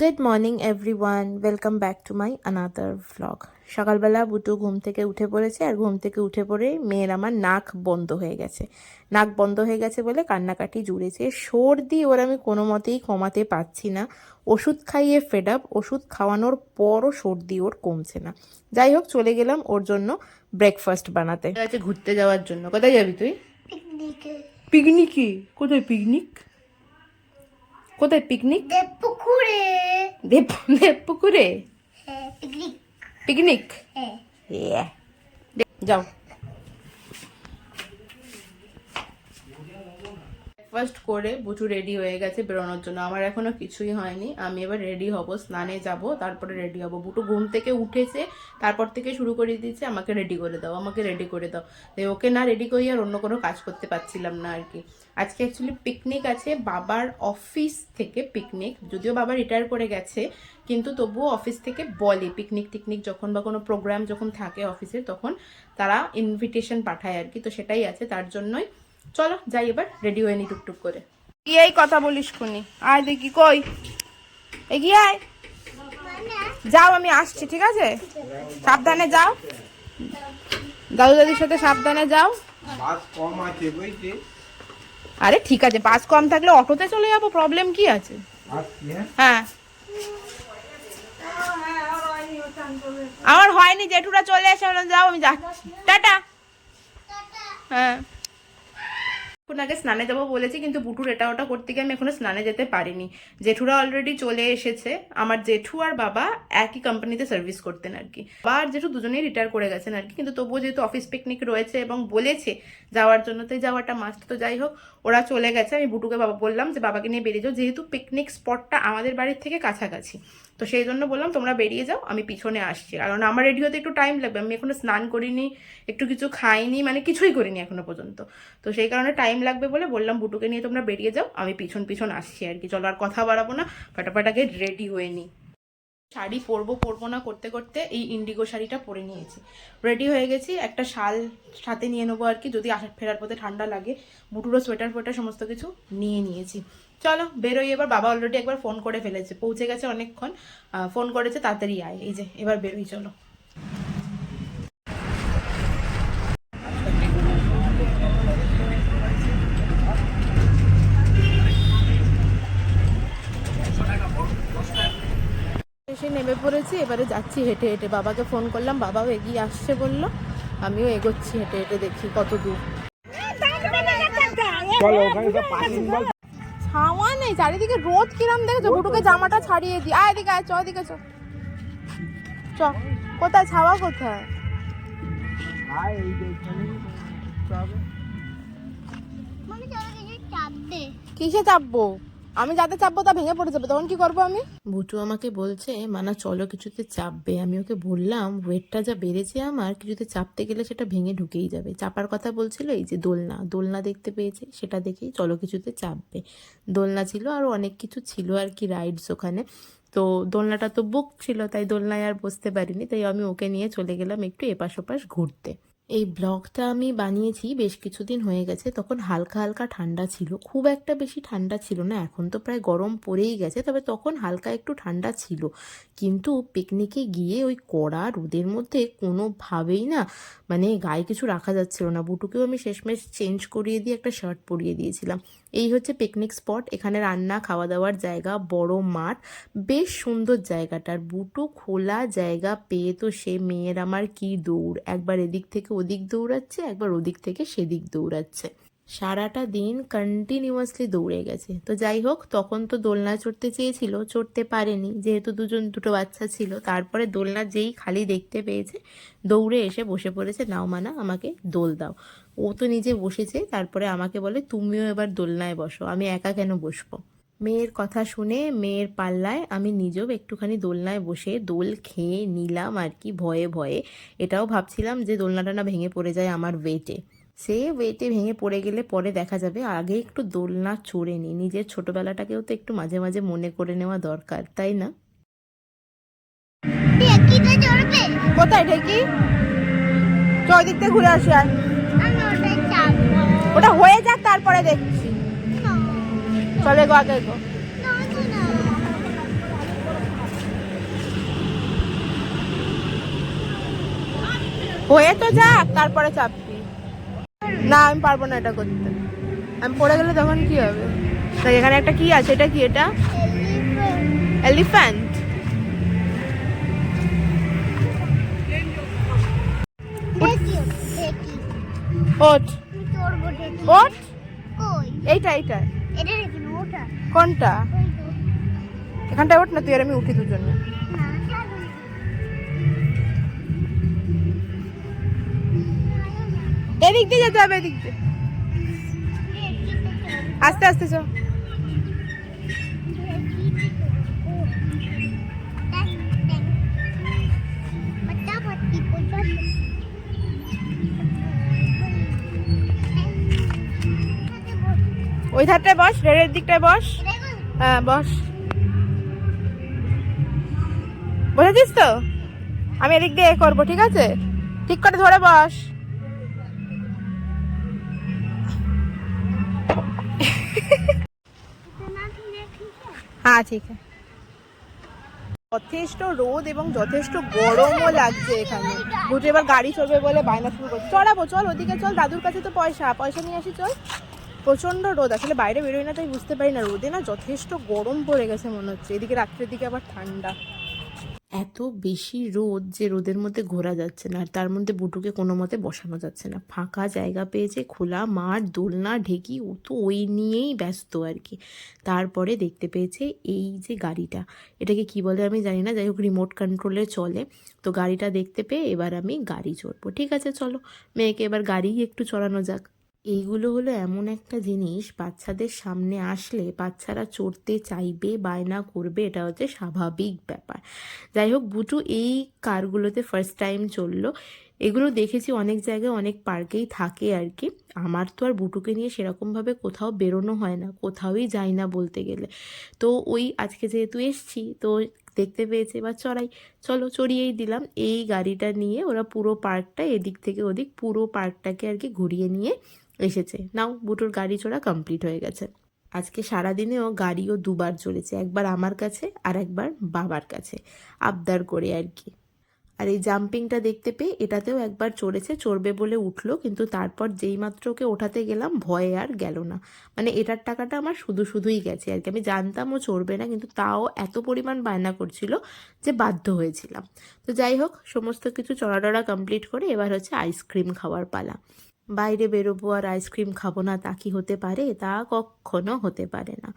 Good morning everyone welcome back to my another vlog সকালবেলা বুটু ঘুম থেকে উঠে পড়েছে আর ঘুম থেকে উঠে পড়ে মেয়ের আমার নাক বন্ধ হয়ে গেছে। নাক বন্ধ হয়ে গেছে বলে কান্নাকাটি জুড়েছে। সর্দি ওর আমি কোনো মতেই কমাতে পারছি না। ওষুধ খাইয়ে ফেড আপ ওষুধ খাওয়ানোর পরও সর্দি ওর কমছে না। যাই হোক চলে গেলাম ওর জন্য ব্রেকফাস্ট বানাতে। আছে ঘুরতে যাওয়ার জন্য। কোথায় যাবি তুই? পিকনিকে পিকনিকে কোথায় পিকনিক কোথায় পিকনিক পুকুরে। দেব দেব পুকুরে? হ্যাঁ পিকনিক পিকনিক হ্যাঁ। যাও। ব্রেকফাস্ট করে বুটু রেডি হয়ে গেছে বেরোনোর জন্য। আমার এখনও কিছুই হয়নি। আমি এবার রেডি হব, স্নানে যাব, তারপরে রেডি হব। বুটু ঘুম থেকে উঠেছে, তারপর থেকে শুরু করে দিয়েছে, আমাকে রেডি করে দাও, আমাকে রেডি করে দাও। তাই ওকে না রেডি করি আর অন্য কোনো কাজ করতে পারছিলাম না আর কি। আজকে অ্যাকচুয়ালি পিকনিক আছে, বাবার অফিস থেকে পিকনিক যদিও বাবা রিটায়ার করে গেছে, কিন্তু তবুও অফিস থেকে বলে পিকনিক টিকনিক যখন বা কোনো প্রোগ্রাম যখন থাকে অফিসে তখন তারা ইনভিটেশন পাঠায় আর কি। তো সেটাই আছে, তার জন্যই চলো যাই এবার রেডি হয়ে নি টুকটুক করে। কি এই কথা বলিস খুনি। আয় দেখি কই? এগিয়ে আয়। যাও আমি আসছি ঠিক আছে? সাবধানে যাও। দাদু দাদির সাথে সাবধানে যাও। আরে ঠিক আছে বাস কম থাকলে অটোতে চলে যাব প্রবলেম কি আছে? হ্যাঁ? হ্যাঁ। আমার হয়নি জেঠুরা চলে এসে যাও আমি যাচ্ছি। টাটা। হ্যাঁ। এখন আগে স্নানে যাব বলেছি, কিন্তু বুটুর এটা ওটা করতে গিয়ে আমি এখনও স্নানে যেতে পারিনি। জেঠুরা অলরেডি চলে এসেছে, আমার জেঠু আর বাবা একই কোম্পানিতে সার্ভিস করতেন আর কি। বাবা আর জেঠু দুজনেই রিটায়ার করে গেছেন আর কি, কিন্তু তবুও যেহেতু অফিস পিকনিক রয়েছে এবং বলেছে যাওয়ার জন্য তাই যাওয়াটা মাস্ট তো যাই হোক। ওরা চলে গেছে। আমি বুটুকে বাবা বললাম যে, বাবাকে নিয়ে বেরিয়ে যাও। যেহেতু পিকনিক স্পটটা আমাদের বাড়ির থেকে কাছাকাছি। তো সেই জন্য বললাম, তোমরা বেরিয়ে যাও, আমি পিছনে আসছি। কারণ আমার রেডি হতে একটু টাইম লাগবে। আমি এখনও স্নান করিনি, একটু কিছু খাইনি মানে কিছুই করিনি এখনও পর্যন্ত। তো সেই কারণে টাইম লাগবে বলে বললাম, বুটুকে নিয়ে তোমরা বেরিয়ে যাও, আমি পিছন পিছন আসছি আর কি। চলো আর কথা বাড়াবো না। ফাটাফাটাকে রেডি হয়ে নিই। শাড়ি পরবো পরবো না করতে করতে এই ইন্ডিগো শাড়িটা পরে নিয়েছি। রেডি হয়ে গেছি, একটা শাল সাথে নিয়ে নেব আর কি, যদি আসা ফেরার পথে ঠান্ডা লাগে। মুটুরো সোয়েটার ফোয়েটার সমস্ত কিছু নিয়ে নিয়েছি। চলো, বেরোই এবার, বাবা অলরেডি একবার ফোন করে ফেলেছে, পৌঁছে গেছে অনেকক্ষণ ফোন করেছে, তাড়াতাড়ি আয়। এই যে, এবার বেরোই, চলো এসে নেমে পড়েছি এবারে যাচ্ছি হেঁটে হেঁটে। বাবাকে ফোন করলাম বাবাও এগিয়ে আসছে বলল। আমিও এগোচ্ছি হেঁটে হেঁটে দেখি কত দূর। ছাওয়া নেই চারিদিকে রোদ কিরম দেখেছ? বুটুকে জামাটা ছাড়িয়ে দি। আয় এদিকে আয় চ এদিকে চ। চ। কোথায়? ছাওয়া কোথায়? মানে কিসে চাপবো? আমি যাতে চাপবো তা ভেঙে পড়ে যাবে। তখন কি করব আমি? বুটু আমাকে বলছে, মানা, চলো কিছুতে চাপবে। আমি ওকে বললাম ওয়েটটা যা বেড়েছে আমার, কিছুতে চাপতে গেলে সেটা ভেঙে ঢুকেই যাবে। চাপার কথা বলছিল, এই যে দোলনা দোলনা দেখতে পেয়েছে, সেটা দেখেই চলো কিছুতে চাপবে। দোলনা ছিল আরও অনেক কিছু ছিল আর কি রাইডস ওখানে। তো দোলনাটা তো বুক ছিল, তাই দোলনায় আর বসতে পারিনি। তাই আমি ওকে নিয়ে চলে গেলাম একটু এপাশ ওপাশ ঘুরতে। এই ব্লগটা আমি বানিয়েছি, বেশ কিছুদিন হয়ে গেছে। তখন হালকা হালকা ঠান্ডা ছিল। খুব একটা বেশি ঠান্ডা ছিল না, এখন তো প্রায় গরম পড়েই গেছে, তবে তখন হালকা একটু ঠান্ডা ছিল। কিন্তু পিকনিকে গিয়ে ওই কড়া রোদের মধ্যে কোনোভাবেই না মানে গায়ে কিছু রাখা যাচ্ছিল না। বুটুকেও আমি শেষমেশ চেঞ্জ করিয়ে দিয়ে একটা শার্ট পরিয়ে দিয়েছিলাম। এই হচ্ছে পিকনিক স্পট এখানে রান্না খাওয়া দাওয়ার জায়গা, বড় মাঠ, বেশ সুন্দর জায়গাটার বুটো খোলা জায়গা পেয়ে তো সে মেয়ের আমার কি দৌড়। একবার এদিক থেকে ওদিক দৌড়াচ্ছে, একবার ওদিক থেকে সেদিক দৌড়াচ্ছে। সারাটা দিন কন্টিনিউয়াসলি দৌড়ে গেছে। তো যাই হোক, তখন তো দোলনা চড়তে চেয়েছিল, চড়তে পারেনি। যেহেতু দুজন, দুটো বাচ্চা ছিল, তারপরে দোলনা যেই খালি দেখতে পেয়েছে, দৌড়ে এসে বসে পড়েছে, নাও মানা, আমাকে দোল দাও। ও তো নিজে বসেছে তারপরে আমাকে বলে তুমিও এবার দোলনায় বসো আমি একা কেন বসবো? মেয়ের কথা শুনে মেয়ের পাল্লায় আমি নিজেও একটুখানি দোলনায় বসে দোল খেয়ে নিলাম আর কি ভয়ে ভয়ে। এটাও ভাবছিলাম যে দোলনাটা না ভেঙে পড়ে যায় আমার ওয়েটে সে ওয়েটে ভেঙে পড়ে গেলে পরে দেখা যাবে আগে একটু দোলনা চড়ে নিই নিজের ছোটবেলাটাকেও তো একটু মাঝে মাঝে মনে করে নেওয়া দরকার তাই না? কোথায় ঢেকি? চয় দিক থেকে ঘুরে আসি আর ওটা হয়ে যাক তারপরে দেখছি। চলে গো আগে গো। হয়ে তো যাক তারপরে চাপবি না আমি পারব না এটা করতে। আমি পড়ে গেলে তখন কি হবে? তাই এখানে একটা কি আছে? এটা কি এটা? এলিফ্যান্ট ওঠ। কই? এইটা এইটা। কোনটা? এখানটা ওঠ না তুই আর আমি উঠি দুজনে। এদিক দিয়ে যেতে হবে এদিক দিয়ে। আস্তে আস্তে চল। ওই ধারটায় বস রেলের দিকটায় বস। হ্যাঁ বস। বসেছিস তো? আমি এদিক দিয়ে করব, ঠিক আছে? ঠিক করে ধরে বস। হ্যাঁ ঠিক যথেষ্ট রোদ এবং যথেষ্ট গরমও লাগছে এখানে। বুঝে এবার গাড়ি চলবে বলে বায়না শুরু করছে। চড়াবো চল ওদিকে চল। দাদুর কাছে তো পয়সা। পয়সা নিয়ে আসি, চল। প্রচণ্ড রোদ, আসলে বাইরে বেরোয় না, তাই বুঝতে পারি না। রোদে না যথেষ্ট গরম পড়ে গেছে মনে হচ্ছে। এদিকে রাত্রের দিকে আবার ঠান্ডা। এত বেশি রোদ যে রোদের মধ্যে ঘোরা যাচ্ছে না, আর তার মধ্যে বুটুকে কোনো মতে বসানো যাচ্ছে না। ফাঁকা জায়গা পেয়েছে, খোলা মাঠ, দোলনা, ঢেকি, ও তো ওই নিয়েই ব্যস্ত আর কি। তারপরে দেখতে পেয়েছে এই যে গাড়িটা। এটাকে কি বলে আমি জানি না, যাই হোক রিমোট কন্ট্রোলে চলে। তো গাড়িটা দেখতে পেয়ে এবার আমি গাড়ি চড়বো। ঠিক আছে, চলো, মেয়েকে এবার গাড়ি একটু চড়ানো যাক। এইগুলো হলো এমন একটা জিনিস, বাচ্চাদের সামনে আসলে বাচ্চারা চড়তে চাইবে, বায়না করবে, এটা হচ্ছে স্বাভাবিক ব্যাপার। যাই হোক, বুটু এই কারগুলোতে ফার্স্ট টাইম চলল। এগুলো দেখেছি অনেক জায়গায়, অনেক পার্কেই থাকে আর কি। আমার তো আর বুটুকে নিয়ে সেরকমভাবে কোথাও বেরোনো হয় না, কোথাওই যাই না বলতে গেলে। তো ওই আজকে যেহেতু এসছি, তো দেখতে পেয়েছে বা চড়াই। চলো চড়িয়েই দিলাম। এই গাড়িটা নিয়ে ওরা পুরো পার্কটা এদিক থেকে ওদিক, পুরো পার্কটাকে আর কি ঘুরিয়ে নিয়ে এসেছে। নাও, বুটুর গাড়ি চড়া কমপ্লিট হয়ে গেছে। আজকে সারাদিনেও গাড়িও দুবার চলেছে, একবার আমার কাছে আর একবার বাবার কাছে। আবদার করে আর কি। আর এই জাম্পিংটা দেখতে পেয়ে এটাতেও একবার চড়েছে, চড়বে বলে উঠল, কিন্তু তারপর যেই মাত্র ওকে ওঠাতে গেলাম, ভয়ে আর গেল না। মানে এটার টাকাটা আমার শুধু শুধুই গেছে আর কি। আমি জানতাম ও চড়বে না, কিন্তু তাও এত পরিমাণ বায়না করছিল যে বাধ্য হয়েছিলাম। তো যাই হোক, সমস্ত কিছু চড়া চড়াডড়া কমপ্লিট করে এবার হচ্ছে আইসক্রিম খাওয়ার পালা। বাইরে বেরোবো আর আইসক্রিম খাব না, তা কি হতে পারে? তা কখনো হতে পারে না।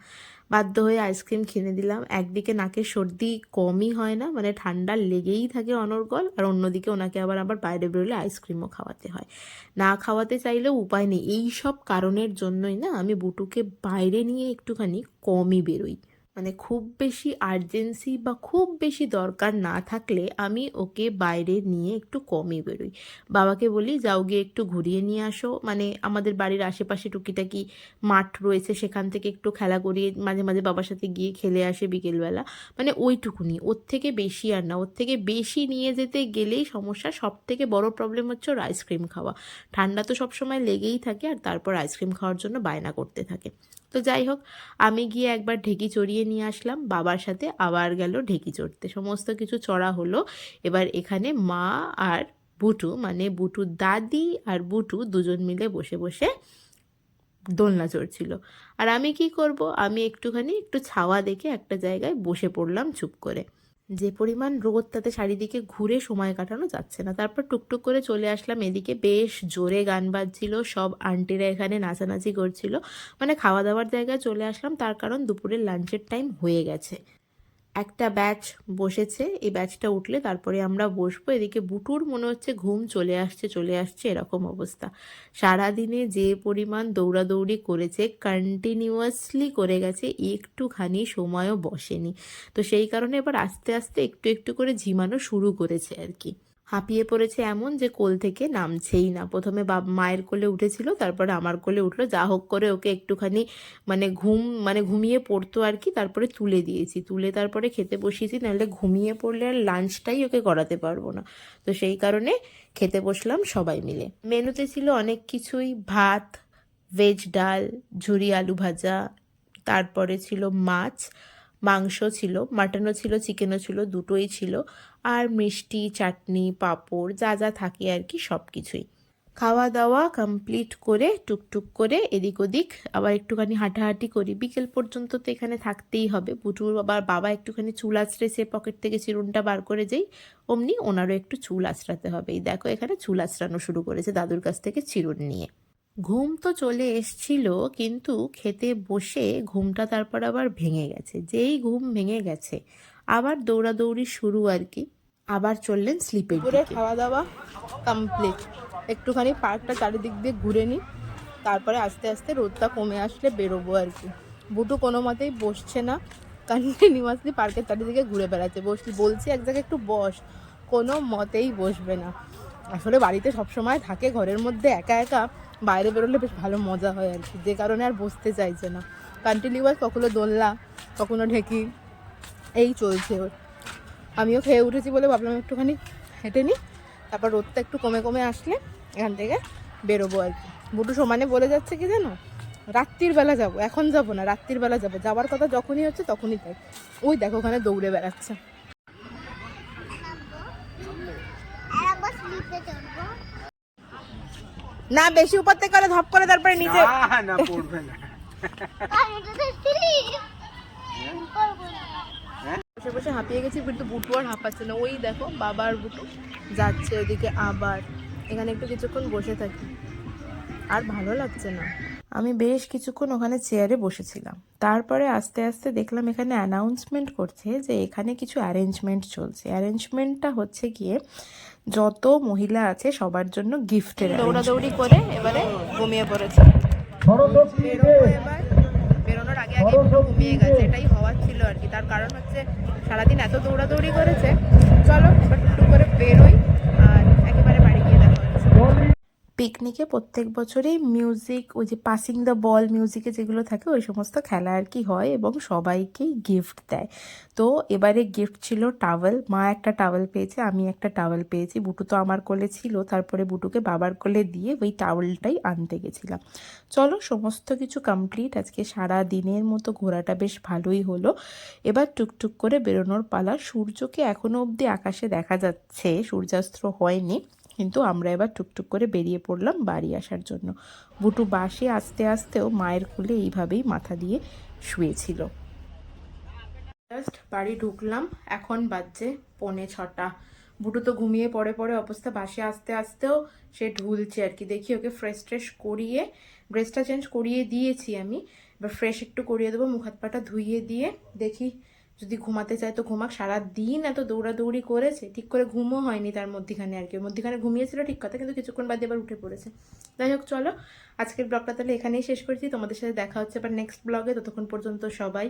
বাধ্য হয়ে আইসক্রিম কিনে দিলাম। একদিকে নাকে সর্দি কমই হয় না মানে ঠান্ডা লেগেই থাকে অনর্গল, আর অন্যদিকে ওনাকে আবার আবার বাইরে বেরোলে আইসক্রিমও খাওয়াতে হয়। না খাওয়াতে চাইলেও উপায় নেই। এই সব কারণের জন্যই না আমি বুটুকে বাইরে নিয়ে একটুখানি কমই বেরোই। মানে খুব বেশি আর্জেন্সি বা খুব বেশি দরকার না থাকলে আমি ওকে বাইরে নিয়ে একটু কমই বেরোই। বাবাকে বলি, যাও গিয়ে একটু ঘুরিয়ে নিয়ে আসো। মানে আমাদের বাড়ির আশেপাশে টুকিটাকি মাঠ রয়েছে, সেখান থেকে একটু খেলা করিয়ে মাঝে মাঝে বাবার সাথে গিয়ে খেলে আসে বিকেলবেলা। মানে ওইটুকুনি, ওর থেকে বেশি আর না। ওর থেকে বেশি নিয়ে যেতে গেলেই সমস্যা সব থেকে বড় প্রবলেম হচ্ছে ওর আইসক্রিম খাওয়া। ঠান্ডা তো সবসময় লেগেই থাকে আর তারপর আইসক্রিম খাওয়ার জন্য বায়না করতে থাকে। তো যাই হোক, আমি গিয়ে একবার ঢেকি চড়িয়ে নিয়ে আসলাম। বাবার সাথে আবার গেল ঢেকি চড়তে। সমস্ত কিছু চড়া হলো। এবার এখানে মা আর বুটু মানে বুটুর দাদি আর বুটু দুজন মিলে বসে বসে দোলনা চড়ছিল। আর আমি কি করব? আমি একটুখানি একটু ছাওয়া দেখে একটা জায়গায় বসে পড়লাম চুপ করে। যে পরিমাণ রোদ তাতে চারিদিকে ঘুরে সময় কাটানো যাচ্ছে না। তারপর টুকটুক করে চলে আসলাম এদিকে। বেশ জোরে গান বাজছিল, সব আন্টিরা এখানে নাচানাচি করছিল। মানে খাওয়া দাওয়ার জায়গায় চলে আসলাম, তার কারণ দুপুরের লাঞ্চের টাইম হয়ে গেছে। একটা ব্যাচ বসেছে, এই ব্যাচটা উঠলে তারপরে আমরা বসবো। এদিকে বুটুর মনে হচ্ছে ঘুম চলে আসছে চলে আসছে এরকম অবস্থা। সারাদিনে যে পরিমাণ দৌড়াদৌড়ি করেছে কন্টিনিউয়াসলি করে গেছে, একটুখানি সময়ও বসেনি। তো সেই কারণে এবার আস্তে আস্তে একটু একটু করে ঝিমানো শুরু করেছে আর কি। হাঁপিয়ে পড়েছে এমন যে কোল থেকে নামছেই না। প্রথমে বাব মায়ের কোলে উঠেছিল, তারপরে আমার কোলে উঠল। যা হোক করে ওকে একটুখানি মানে ঘুম মানে ঘুমিয়ে পড়তো আর কি, তারপরে তুলে দিয়েছি। তুলে তারপরে খেতে বসিয়েছি, নাহলে ঘুমিয়ে পড়লে আর লাঞ্চটাই ওকে করাতে পারব না। তো সেই কারণে খেতে বসলাম সবাই মিলে। মেনুতে ছিল অনেক কিছুই, ভাত ভেজ ডাল, ঝুরি আলু ভাজা, তারপরে ছিল মাছ, মাংস ছিল মাটনও ছিল চিকেনও ছিল, দুটোই ছিল। আর মিষ্টি, চাটনি, পাঁপড়, যা যা থাকে আর কি সব কিছুই। খাওয়া দাওয়া কমপ্লিট করে, টুকটুক করে এদিক ওদিক আবার একটুখানি হাঁটাহাঁটি করি। বিকেল পর্যন্ত তো এখানে থাকতেই হবে। বুটুর আবার বাবা একটুখানি চুল আঁচড়ে সে পকেট থেকে চিরুনটা বার করে যেই, অমনি ওনারও একটু চুল আঁচড়াতে হবে। এই দেখো এখানে চুল আঁচড়ানো শুরু করেছে দাদুর কাছ থেকে চিরুন নিয়ে। ঘুম তো চলে এসছিল, কিন্তু খেতে বসে ঘুমটা তারপর আবার ভেঙে গেছে। যেই ঘুম ভেঙে গেছে আবার দৌড়াদৌড়ি শুরু আর কি। আবার চললেন স্লিপের দুপুরে খাওয়া দাওয়া কমপ্লিট একটুখানি পার্কটা চারিদিক দিয়ে ঘুরে নিই তারপরে আস্তে আস্তে রোদটা কমে আসলে বেরোবো আর কি। বুটু কোনো মতেই বসছে না। কন্টিনিউয়াসলি পার্কের চারিদিকে ঘুরে বেড়াচ্ছে। বস বলছি এক জায়গায় একটু বস। কোনো মতেই বসবে না। আসলে বাড়িতে সবসময় থাকে ঘরের মধ্যে একা একা। বাইরে বেরোলে বেশ ভালো মজা হয় আর কি। যে কারণে আর বসতে চাইছে না। কন্টিনিউয়াস কখনো দোলনা কখনো ঢেকি। এই চলছে। ওর আমিও খেয়ে উঠেছি বলে ভাবলাম একটুখানি হেঁটে নিই। তারপর রোদটা একটু কমে কমে আসলে এখান থেকে বেরোবো আর কি। বুটু সমানে বলে যাচ্ছে কি জানো? রাত্রির বেলা যাব। এখন যাব না রাত্রির বেলা যাব। যাওয়ার কথা যখনই হচ্ছে তখনই তাই ওই দেখো ওখানে দৌড়ে বেড়াচ্ছে। না বেশি উপর থেকে করে ধপ করে তারপরে নিচে। না না পড়বে না আর এটা তো স্লিপ করব না বসে বসে হাঁপিয়ে গেছি কিন্তু বুটু আর হাঁপাচ্ছে না। ওই দেখো বাবা আর বুটু যাচ্ছে ওদিকে আবার। এখানে একটু কিছুক্ষণ বসে থাকি। আর ভালো লাগছে না। আমি বেশ কিছুক্ষণ ওখানে চেয়ারে বসেছিলাম। তারপরে আস্তে আস্তে দেখলাম এখানে অ্যানাউন্সমেন্ট করছে যে এখানে কিছু অ্যারেঞ্জমেন্ট চলছে। অ্যারেঞ্জমেন্টটা হচ্ছে গিয়ে যত মহিলা আছে সবার জন্য গিফটের দৌড়াদৌড়ি করে এবারে ঘুমিয়ে পড়েছে। বেরোবো এবার। বেরোনোর আগে আগে একটু ঘুমিয়ে গেছে, এটাই হওয়ার ছিল আর কি। তার কারণ হচ্ছে সারাদিন এত দৌড়াদৌড়ি করেছে। চলো একটু করে বেরোই আর একেবারে বাড়ি গিয়ে দেখা পিকনিকে প্রত্যেক বছরই মিউজিক ওই যে পাসিং দ্য বল মিউজিকে যেগুলো থাকে, ওই সমস্ত খেলা আর কি হয় এবং সবাইকেই গিফট দেয়। তো এবারে গিফট ছিল টাওয়েল মা একটা টাওয়েল পেয়েছে, আমি একটা টাওয়েল পেয়েছি, বুটু তো আমার কোলে ছিল, তারপরে বুটুকে বাবার কোলে দিয়ে ওই টাওয়েলটাই আনতে গেছিলাম। চলো সমস্ত কিছু কমপ্লিট আজকে সারা দিনের মতো ঘোরাটা বেশ ভালোই হলো। এবার টুকটুক করে বেরোনোর পালা, সূর্যকে এখনও অবধি আকাশে দেখা যাচ্ছে, সূর্যাস্ত হয়নি। কিন্তু আমরা এবার টুকটুক করে বেরিয়ে পড়লাম বাড়ি আসার জন্য। বুটু বাসে আস্তে আস্তেও মায়ের কোলে এইভাবেই মাথা দিয়ে শুয়েছিল। জাস্ট বাড়ি ঢুকলাম, এখন বাজছে পৌনে ছটা। বুটু তো ঘুমিয়ে পড়ে পড়ে অবস্থা বাসে আসতে আসতেও সে ঢুলছে আর কি। দেখি ওকে ফ্রেশ ট্রেশ করিয়ে ড্রেসটা চেঞ্জ করিয়ে দিয়েছি আমি। এবার ফ্রেশ একটু করিয়ে দেবো, মুখ হাত পাটা ধুইয়ে দিয়ে দেখি যদি ঘুমাতে চায় তো ঘুমাক সারা দিন এত দৌড়াদৌড়ি করেছে, ঠিক করে ঘুমও হয়নি তার মধ্যিখানে আর কি। মধ্যিখানে ঘুমিয়েছিল ঠিক কথা, কিন্তু কিছুক্ষণ বাদে এবার উঠে পড়েছে। যাই হোক, চলো, আজকের ব্লগটা তাহলে এখানেই শেষ করছি। তোমাদের সাথে দেখা হচ্ছে আবার নেক্সট ব্লগে ততক্ষণ পর্যন্ত সবাই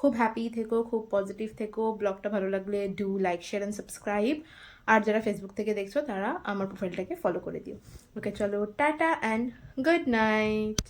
খুব হ্যাপি থেকো, খুব পজিটিভ থেকো। ব্লগটা ভালো লাগলে do like share and subscribe আর যারা ফেসবুক থেকে দেখছ, তারা আমার প্রোফাইলটাকে ফলো করে দিও। ওকে চলো, টাটা অ্যান্ড গুড নাইট